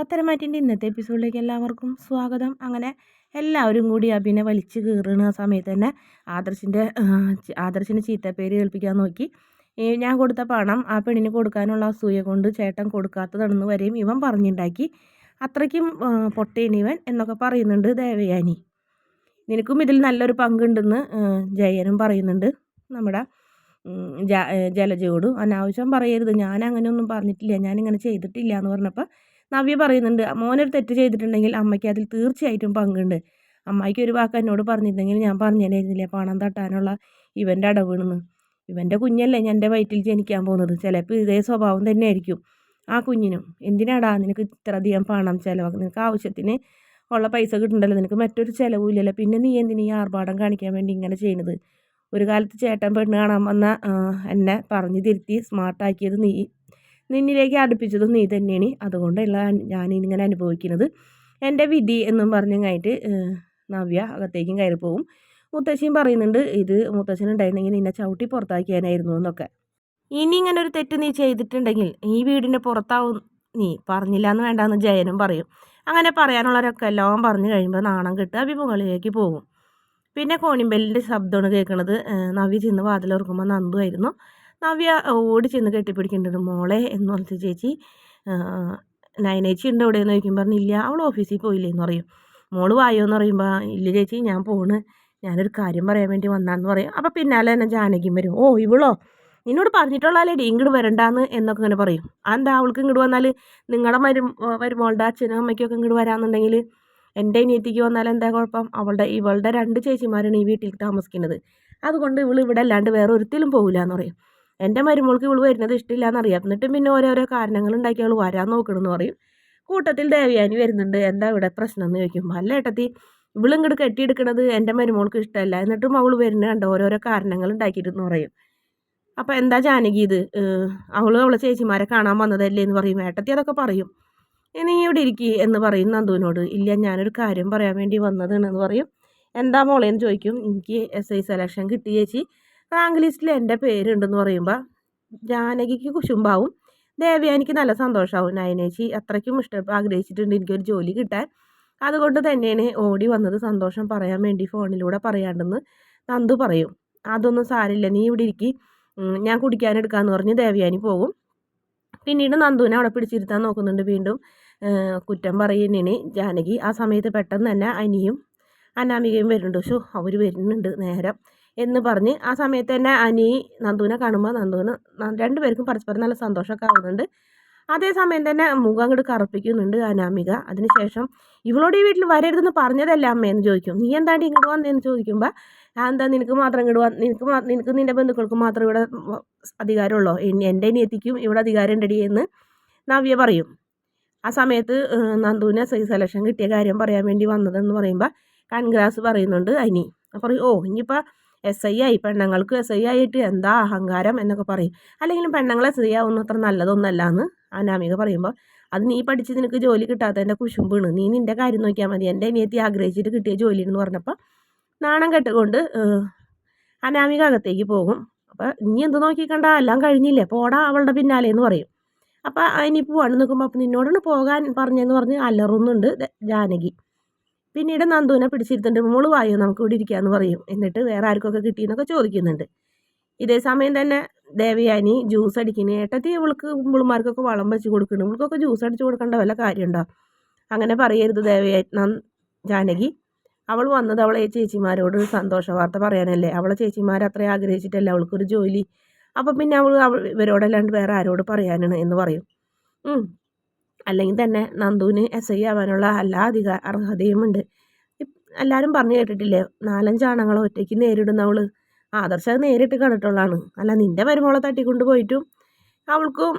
പത്തരമാറ്റിന്റെ ഇന്നത്തെ എപ്പിസോഡിലേക്ക് എല്ലാവർക്കും സ്വാഗതം. അങ്ങനെ എല്ലാവരും കൂടി അഭിനെ വലിച്ചു കീറുന്ന സമയത്ത് തന്നെ ആദർശിന്റെ ആദർശിന്റെ ചീത്തപ്പേര് കേൾപ്പിക്കാൻ നോക്കി. ഞാൻ കൊടുത്ത പണം ആ പെണ്ണിന് കൊടുക്കാനുള്ള അസൂയ കൊണ്ട് ചേട്ടൻ കൊടുക്കാത്തതാണെന്ന് വരെയും ഇവൻ പറഞ്ഞുണ്ടാക്കി. അത്രയ്ക്കും പൊട്ടേനിവൻ എന്നൊക്കെ പറയുന്നുണ്ട് ദേവയാനി. നിനക്കും ഇതിൽ നല്ലൊരു പങ്കുണ്ടെന്ന് ജയനും പറയുന്നുണ്ട്. നമ്മുടെ ജലജയോടും അനാവശ്യം പറയരുത്. ഞാൻ അങ്ങനെയൊന്നും പറഞ്ഞിട്ടില്ല. ഞാനിങ്ങനെ ചെയ്തിട്ടില്ല എന്ന് പറഞ്ഞപ്പോൾ നവ്യ പറയുന്നുണ്ട് മോനൊരു തെറ്റ് ചെയ്തിട്ടുണ്ടെങ്കിൽ അമ്മയ്ക്ക് അതിൽ തീർച്ചയായിട്ടും പങ്കുണ്ട്. അമ്മായിക്ക് ഒരു വാക്ക് എന്നോട് പറഞ്ഞിരുന്നെങ്കിൽ ഞാൻ പറഞ്ഞേനായിരുന്നില്ല? പണം തട്ടാനുള്ള ഇവന്റെ അടവീണെന്ന്. ഇവന്റെ കുഞ്ഞല്ലേ ഞാൻ എന്റെ വയറ്റിൽ ജനിക്കാൻ പോകുന്നത്. ചിലപ്പോൾ ഇതേ സ്വഭാവം തന്നെ ആയിരിക്കും ആ കുഞ്ഞിനും. എന്തിനാടാ നിനക്ക് ഇത്ര ഇത്രയധികം പണം ചിലവാക്കുക നിനക്ക് ആവശ്യത്തിന് ഉള്ള പൈസ കിട്ടണ്ടല്ലോ? നിനക്ക് മറ്റൊരു ചിലവില്ലല്ലോ പിന്നെ നീ എന്തിനീ ആർഭാടം കാണിക്കാൻ വേണ്ടി ഇങ്ങനെ ചെയ്യുന്നത്? ഒരു കാലത്ത് ചേട്ടൻ പെണ്ണ് കാണാൻ വന്ന എന്നെ പറഞ്ഞു തിരുത്തി സ്മാർട്ടാക്കിയത് നീ നിന്നിലേക്ക് അടുപ്പിച്ചതും നീ തന്നെയാണ്. അതുകൊണ്ടല്ല ഇങ്ങനെ അനുഭവിക്കുന്നത്. എന്റെ വിധി എന്നും പറഞ്ഞങ്ങായിട്ട് നവ്യ അകത്തേക്കും കയറി പോവും. മുത്തശ്ശിയും പറയുന്നുണ്ട് ഇത് മുത്തശ്ശനുണ്ടായിരുന്നെങ്കിൽ നിന്നെ ചവിട്ടി പുറത്താക്കിയാനായിരുന്നു എന്നൊക്കെ. ഇനി ഇങ്ങനെ ഒരു തെറ്റ് നീ ചെയ്തിട്ടുണ്ടെങ്കിൽ ഈ വീടിന്റെ പുറത്താവും. നീ പറഞ്ഞില്ല എന്ന് വേണ്ടാന്ന് ജയനും പറയും. അങ്ങനെ പറയാനുള്ളവരൊക്കെ എല്ലാം പറഞ്ഞു കഴിയുമ്പോൾ നാണം കെട്ട് മുകളിലേക്ക് പോകും. പിന്നെ കോണിമ്പലിന്റെ ശബ്ദമാണ് കേൾക്കുന്നത് നവ്യ ചെന്ന് വാതിലോർക്കുമ്പോൾ നന്ദു ആയിരുന്നു. നവ്യ ഓടി ചെന്ന് കെട്ടിപ്പിടിക്കേണ്ടത് മോളെ എന്ന് പറഞ്ഞ ചേച്ചി നയനേച്ചി ഉണ്ട് എന്ന് ചോദിക്കും പറഞ്ഞില്ല അവൾ ഓഫീസിൽ പോയില്ലേ എന്ന് പറയും. മോൾ വായോ എന്ന് പറയുമ്പോൾ ഇല്ല ചേച്ചി ഞാൻ പോണ്. ഞാനൊരു കാര്യം പറയാൻ വേണ്ടി വന്നാന്ന് പറയും. അപ്പോൾ പിന്നാലെ തന്നെ ജാനകിയും വരും. ഓ ഇവളോ? നിന്നോട് പറഞ്ഞിട്ടുള്ള ലേഡി ഇങ്ങോട്ട് വരണ്ടാന്ന് എന്നൊക്കെ ഇങ്ങനെ പറയും. എന്താ അവൾക്ക് ഇങ്ങോട്ട് വന്നാൽ നിങ്ങളുടെ മരു വരുമോളുടെ അച്ഛനും അമ്മയ്ക്കൊക്കെ ഇങ്ങോട്ട് വരാമെന്നുണ്ടെങ്കിൽ എന്റെ അനിയത്തിക്ക് വന്നാൽ എന്താ കുഴപ്പം? അവളുടെ ഇവളുടെ രണ്ട് ചേച്ചിമാരാണ് ഈ വീട്ടിൽ താമസിക്കുന്നത്. അതുകൊണ്ട് ഇവൾ ഇവിടെ അല്ലാണ്ട് വേറെ ഒരിക്കലും പോകില്ല എന്ന് പറയും. എന്റെ മരുമോൾക്ക് ഇവൾ വരുന്നത് ഇഷ്ടമില്ല എന്നറിയാം എന്നിട്ടും പിന്നെ ഓരോരോ കാരണങ്ങൾ ഉണ്ടാക്കി അവൾ വരാൻ നോക്കണമെന്ന് പറയും. കൂട്ടത്തിൽ ദേവയാനി വരുന്നുണ്ട്. എന്താ ഇവിടെ പ്രശ്നം എന്ന് ചോദിക്കും. അല്ല ഏട്ടത്തി ഇവളിങ്ങോട്ട് കെട്ടിയെടുക്കണത് എന്റെ മരുമോൾക്ക് ഇഷ്ടമല്ല. എന്നിട്ടും അവൾ വരുന്നുണ്ട് ഓരോരോ കാരണങ്ങൾ ഉണ്ടാക്കിയിട്ടെന്ന് പറയും. അപ്പോൾ എന്താ ജാനകി ഇത്? അവൾ അവളെ ചേച്ചിമാരെ കാണാൻ വന്നതല്ലേ എന്ന് പറയും. ഏട്ടത്തി അതൊക്കെ പറയും. ഇനി ഇവിടെ ഇരിക്കി എന്ന് പറയും നന്ദുവിനോട്. ഇല്ല ഞാനൊരു കാര്യം പറയാൻ വേണ്ടി വന്നതാണ് എന്ന് പറയും. എന്താ മോളേന്ന് ചോദിക്കും. എനിക്ക് എസ് ഐ സെലക്ഷൻ കിട്ടി ചേച്ചി. റാങ്ക് ലിസ്റ്റിൽ എന്റെ പേരുണ്ടെന്ന് പറയുമ്പോൾ ജാനകിക്ക് കുശുമ്പാവും ദേവയാനിക്ക് നല്ല സന്തോഷമാവും നയനേച്ചി അത്രയ്ക്കും ഇഷ്ടം ആഗ്രഹിച്ചിട്ടുണ്ട് എനിക്കൊരു ജോലി കിട്ടാൻ. അതുകൊണ്ട് തന്നെയാണ് ഓടി വന്നത് സന്തോഷം പറയാൻ വേണ്ടി ഫോണിലൂടെ പറയാണ്ടെന്ന് നന്ദു പറയും. അതൊന്നും സാരില്ല നീ ഇവിടെ ഇരിക്കി. ഞാൻ കുടിക്കാനെടുക്കാമെന്ന് പറഞ്ഞ് ദേവയാനി പോകും പിന്നീട് നന്ദുവിനെ അവിടെ പിടിച്ചിരുത്താൻ നോക്കുന്നുണ്ട് വീണ്ടും. കുറ്റം പറയുന്നതിന് ജാനകി ആ സമയത്ത് പെട്ടെന്ന് തന്നെ അനിയും അനാമികയും വരുന്നുണ്ട്. ഷോ അവർ വരുന്നുണ്ട് നേരം. എന്ന് പറഞ്ഞ് ആ സമയത്ത് തന്നെ അനി നന്ദുവിനെ കാണുമ്പോൾ നന്ദുവിന് രണ്ടുപേർക്കും പരസ്പരം നല്ല സന്തോഷമൊക്കെ ആവുന്നുണ്ട്. അതേസമയം തന്നെ മുഖം അങ്ങോട്ട് കറുപ്പിക്കുന്നുണ്ട് അനാമിക. അതിനുശേഷം ഇവളോട് ഈ വീട്ടിൽ വരരുതെന്ന് പറഞ്ഞതല്ല അമ്മയെന്ന് ചോദിക്കും. നീ എന്താണ്ട് ഇങ്ങോട്ട് വന്നതെന്ന് ചോദിക്കുമ്പോൾ എന്താ നിനക്ക് മാത്രം ഇങ്ങോട്ട് വന്ന് നിനക്ക് നിനക്ക് നിന്റെ ബന്ധുക്കൾക്ക് മാത്രം ഇവിടെ അധികാരമുള്ളോ? എന്റെ അനിയത്തിക്കും ഇവിടെ അധികാരം ഉണ്ടടി എന്ന് നവ്യ പറയും. ആ സമയത്ത് നന്ദുവിന് സെലക്ഷൻ കിട്ടിയ കാര്യം പറയാൻ വേണ്ടി വന്നതെന്ന് പറയുമ്പോൾ കൺഗ്രാസ് പറയുന്നുണ്ട് അനി. അപ്പോൾ ഓ ഇനിയിപ്പോൾ എസ് ഐ ആയി. പെണ്ണുങ്ങൾക്ക് എസ് ഐ ആയിട്ട് എന്താ അഹങ്കാരം എന്നൊക്കെ പറയും. അല്ലെങ്കിലും പെണ്ണുങ്ങൾ എസ് ഐ ആവുന്ന അത്ര നല്ലതൊന്നല്ല എന്ന് അനാമിക പറയുമ്പോൾ അത് നീ പഠിച്ച് നിനക്ക് ജോലി കിട്ടാത്തതിന്റെ കുശുമ്പാണ്. നീ നിന്റെ കാര്യം നോക്കിയാൽ മതി. എന്റെ അനിയത്തി ആഗ്രഹിച്ചിട്ട് കിട്ടിയ ജോലി എന്ന് പറഞ്ഞപ്പോൾ നാണം കെട്ടുകൊണ്ട് അനാമിക അകത്തേക്ക് പോകും. അപ്പോൾ ഇനി എന്ത് നോക്കിക്കണ്ട? എല്ലാം കഴിഞ്ഞില്ലേ? പോടാ അവളുടെ പിന്നാലെ എന്ന് പറയും. അപ്പോൾ ഇനി പോവാണ്. നിൽക്കുമ്പോൾ അപ്പം നിന്നോടാണ് പോകാൻ പറഞ്ഞതെന്ന് പറഞ്ഞ് അലറുന്നുണ്ട് ജാനകി. പിന്നീട് നന്ദുവിനെ പിടിച്ചിരുത്തുന്നുണ്ട് മോൾ വായോ നമുക്ക് ഇവിടെ ഇരിക്കാന്ന് പറയും. എന്നിട്ട് വേറെ ആർക്കൊക്കെ കിട്ടിയെന്നൊക്കെ ചോദിക്കുന്നുണ്ട്. ഇതേ സമയം തന്നെ ദേവയാനി ജ്യൂസ് അടിക്കുന്നു ഏട്ടത്തി ഇവൾക്ക് മുളുമാർക്കൊക്കെ വളം വെച്ച് കൊടുക്കണം. ഇവൾക്കൊക്കെ ജ്യൂസ് അടിച്ചു കൊടുക്കേണ്ട വല്ല കാര്യമുണ്ടോ? അങ്ങനെ പറയരുത് ദേവയാ ജാനകി. അവൾ വന്നത് അവളെ ചേച്ചിമാരോട് സന്തോഷ വാർത്ത പറയാനല്ലേ. അവളെ ചേച്ചിമാർ അത്ര ആഗ്രഹിച്ചിട്ടല്ലേ അവൾക്കൊരു ജോലി. അപ്പം പിന്നെ അവൾ അവൾ ഇവരോടല്ലാണ്ട് വേറെ ആരോട് പറയാനാണ് എന്ന് പറയും. അല്ലെങ്കിൽ തന്നെ നന്ദുവിന് എസ് ഐ ആവാനുള്ള എല്ലാ അധിക അർഹതയുമുണ്ട്. എല്ലാവരും പറഞ്ഞു കേട്ടിട്ടില്ലേ? നാലഞ്ചാണങ്ങൾ ഒറ്റയ്ക്ക് നേരിടുന്നവൾ ആദർശ നേരിട്ട് കണ്ടിട്ടുള്ളതാണ്. അല്ല നിന്റെ മരുമോളെ തട്ടിക്കൊണ്ട് പോയിട്ടും അവൾക്കും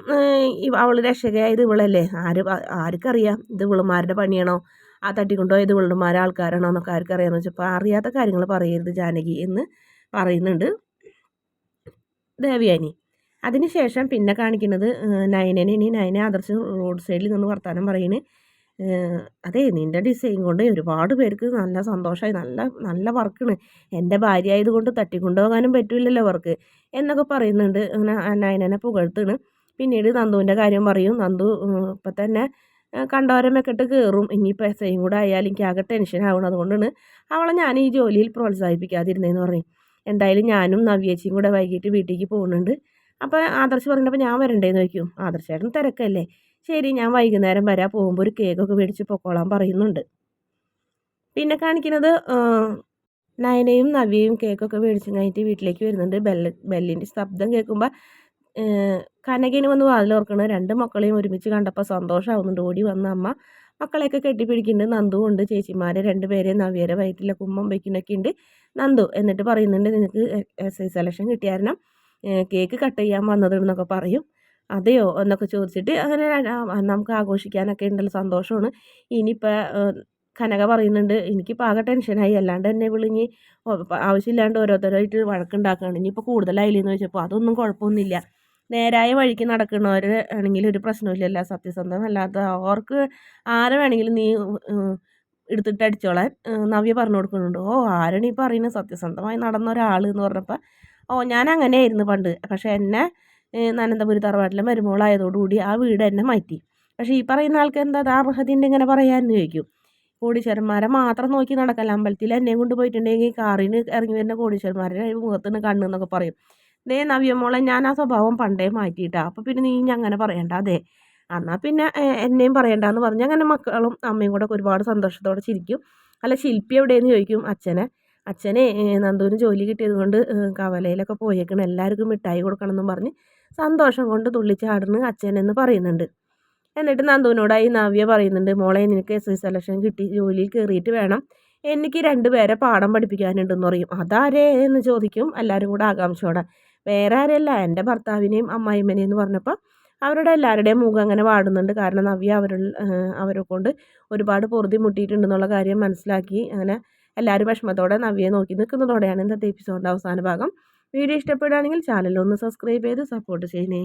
അവൾ രക്ഷകയായത് ഇവളല്ലേ? ആര് ആർക്കറിയാം ഇത് ഇവളുമാരുടെ പണിയാണോ? ആ തട്ടിക്കൊണ്ടുപോയത് ഇവളുമാരെ ആൾക്കാരാണോ എന്നൊക്കെ ആർക്കറിയാമെന്ന് വെച്ചപ്പോൾ അറിയാത്ത കാര്യങ്ങൾ പറയരുത് ജാനകി എന്ന് പറയുന്നുണ്ട്. ദേവയാനി അതിനുശേഷം പിന്നെ കാണിക്കുന്നത് നയനനെ ഇനി നയനെ ആദർശ് റോഡ് സൈഡിൽ നിന്ന് വർത്തമാനം പറയുന്നത് അതെ നിന്റെ ഡിസൈൻ കൊണ്ട് ഒരുപാട് പേർക്ക് നല്ല സന്തോഷമായി നല്ല നല്ല വർക്കാണ്. എന്റെ ഭാര്യ ആയതുകൊണ്ട് തട്ടിക്കൊണ്ടുപോകാനും പറ്റില്ലല്ലോ വർക്ക് എന്നൊക്കെ പറയുന്നുണ്ട്. അങ്ങനെ നയനനെ പുകഴ്ത്താണ്. പിന്നീട് നന്ദുവിന്റെ കാര്യം പറയും. നന്ദു ഇപ്പം തന്നെ കണ്ടോരം മെക്കിട്ട് കയറും ഇനിയിപ്പോൾ എസ് ഐയും കൂടെ ആയാലും എനിക്ക് ആകെ ടെൻഷൻ ആവണം. അതുകൊണ്ടാണ് അവളെ ഞാൻ ഈ ജോലിയിൽ പ്രോത്സാഹിപ്പിക്കാതിരുന്നതെന്ന് പറയും എന്തായാലും ഞാനും നവ്യേച്ചിയും കൂടെ വൈകിട്ട് വീട്ടിലേക്ക് പോകുന്നുണ്ട്. അപ്പോൾ ആദർശ് പറഞ്ഞപ്പോൾ ഞാൻ വരണ്ടേന്ന് ചോദിക്കും. ആദർശേട്ടൻ തിരക്കല്ലേ. ശരി ഞാൻ വൈകുന്നേരം വരാം. പോകുമ്പോൾ ഒരു കേക്കൊക്കെ മേടിച്ച് പൊക്കോളാൻ പറയുന്നുണ്ട്. പിന്നെ കാണിക്കുന്നത് നയനയും നവ്യയും കേക്കൊക്കെ മേടിച്ച് കഴിഞ്ഞിട്ട് വീട്ടിലേക്ക് വരുന്നുണ്ട്. ബെല്ല് ബെല്ലിന്റെ ശബ്ദം കേൾക്കുമ്പോൾ കനകിന് വന്ന് വാതിലോർക്കണ രണ്ട് മക്കളെയും ഒരുമിച്ച് കണ്ടപ്പോൾ സന്തോഷമാവുന്നുണ്ട് ഓടി വന്ന അമ്മ മക്കളെയൊക്കെ കെട്ടിപ്പിടിക്കുന്നുണ്ട്. നന്ദു ഉണ്ട് ചേച്ചിമാരെ രണ്ടുപേരെ നവ്യരെ വയറ്റിലെ കുമ്മം വയ്ക്കുന്നൊക്കെ ഉണ്ട്. നന്ദു എന്നിട്ട് പറയുന്നുണ്ട് നിനക്ക് എസ് ഐ സെലക്ഷൻ കിട്ടിയാരണം കേക്ക് കട്ട് ചെയ്യാൻ വന്നതെന്നൊക്കെ പറയും. അതെയോ? എന്നൊക്കെ ചോദിച്ചിട്ട് അങ്ങനെ നമുക്ക് ആഘോഷിക്കാനൊക്കെ ഉണ്ടല്ലോ സന്തോഷമാണ്. ഇനിയിപ്പോൾ കനക പറയുന്നുണ്ട് എനിക്കിപ്പോൾ ആകെ ടെൻഷനായി അല്ലാണ്ട് എന്നെ വിളിഞ്ഞ് ആവശ്യമില്ലാണ്ട് ഓരോരുത്തരായിട്ട് വഴക്കുണ്ടാക്കുകയാണ് ഇനിയിപ്പോൾ കൂടുതലായില്ലെന്ന് ചോദിച്ചപ്പോൾ അതൊന്നും കുഴപ്പമൊന്നുമില്ല. നേരായ വഴിക്ക് നടക്കുന്നവർ ആണെങ്കിൽ ഒരു പ്രശ്നമില്ലല്ല സത്യസന്ധം അല്ലാത്ത അവർക്ക് ആരെ വേണമെങ്കിലും നീ എടുത്തിട്ട് അടിച്ചോളാൻ നവ്യ പറഞ്ഞു കൊടുക്കുന്നുണ്ട്. ഓ ആരാണ് ഈ പറയുന്നത്? സത്യസന്ധമായി നടന്ന ഒരാൾ എന്ന് പറഞ്ഞപ്പോൾ ഓ ഞാൻ അങ്ങനെ ആയിരുന്നു പണ്ട്. പക്ഷേ എന്നെ നനന്തപുരി തറവാട്ടിലെ മരുമോളായതോടുകൂടി ആ വീട് എന്നെ മാറ്റി. പക്ഷേ ഈ പറയുന്ന ആൾക്ക് എന്താ അർഹതയുണ്ട് ഇങ്ങനെ പറയാമെന്ന് ചോദിക്കും. കോടീശ്വരന്മാരെ മാത്രം നോക്കി നടക്കല്ല. അമ്പലത്തിൽ എന്നെ കൊണ്ട് പോയിട്ടുണ്ടെങ്കിൽ കാറിന് ഇറങ്ങി വരുന്ന കോടീശ്വരന്മാരുടെ മുഖത്തിന് കണ്ണെന്നൊക്കെ പറയും. ദേ നവ്യമോളെ ഞാൻ ആ സ്വഭാവം പണ്ടേ മാറ്റിയിട്ടാ. അപ്പോൾ പിന്നെ നീ അങ്ങനെ പറയണ്ട അതെ എന്നാൽ പിന്നെ എന്നെയും പറയണ്ടെന്ന് പറഞ്ഞ് അങ്ങനെ മക്കളും അമ്മയും കൂടെ ഒരുപാട് സന്തോഷത്തോടെ ചിരിക്കും. അല്ല ശില്പി എവിടെയെന്ന് ചോദിക്കും? അച്ഛനെ. അച്ഛനെ നന്ദുവിന് ജോലി കിട്ടിയത് കൊണ്ട് കവലയിലൊക്കെ പോയേക്കണം. എല്ലാവർക്കും മിഠായി കൊടുക്കണം എന്നും പറഞ്ഞ് സന്തോഷം കൊണ്ട് തുള്ളിച്ചാടുന്നു അച്ഛനെന്ന് പറയുന്നുണ്ട്. എന്നിട്ട് നന്ദുവിനോടായി നവ്യ പറയുന്നുണ്ട് മോളെ നിനക്ക് എസ് സി സെലക്ഷൻ കിട്ടി ജോലിയിൽ കയറിയിട്ട് വേണം. എനിക്ക് രണ്ടുപേരെ പാഠം പഠിപ്പിക്കാനുണ്ടെന്ന് പറയും. അതാരേ? എന്ന് ചോദിക്കും എല്ലാവരും കൂടെ ആകാംക്ഷയോടെ. വേറെ ആരെയല്ല എന്റെ ഭർത്താവിനെയും അമ്മായിമ്മനെയും എന്ന് പറഞ്ഞപ്പോൾ അവരുടെ എല്ലാവരുടെയും മുഖം അങ്ങനെ വാടുന്നുണ്ട്. കാരണം നവ്യ അവരുടെ അവരെ കൊണ്ട് ഒരുപാട് പൊറുതി മുട്ടിയിട്ടുണ്ടെന്നുള്ള കാര്യം മനസ്സിലാക്കി അങ്ങനെ എല്ലാവരും വിഷമത്തോടെ നവ്യെ നോക്കി നിൽക്കുന്നതോടെയാണ് ഇന്നത്തെ എപ്പിസോഡിന്റെ അവസാന ഭാഗം. വീഡിയോ ഇഷ്ടപ്പെടുകയാണെങ്കിൽ ചാനൽ ഒന്ന് സബ്സ്ക്രൈബ് ചെയ്ത് സപ്പോർട്ട് ചെയ്യണേ.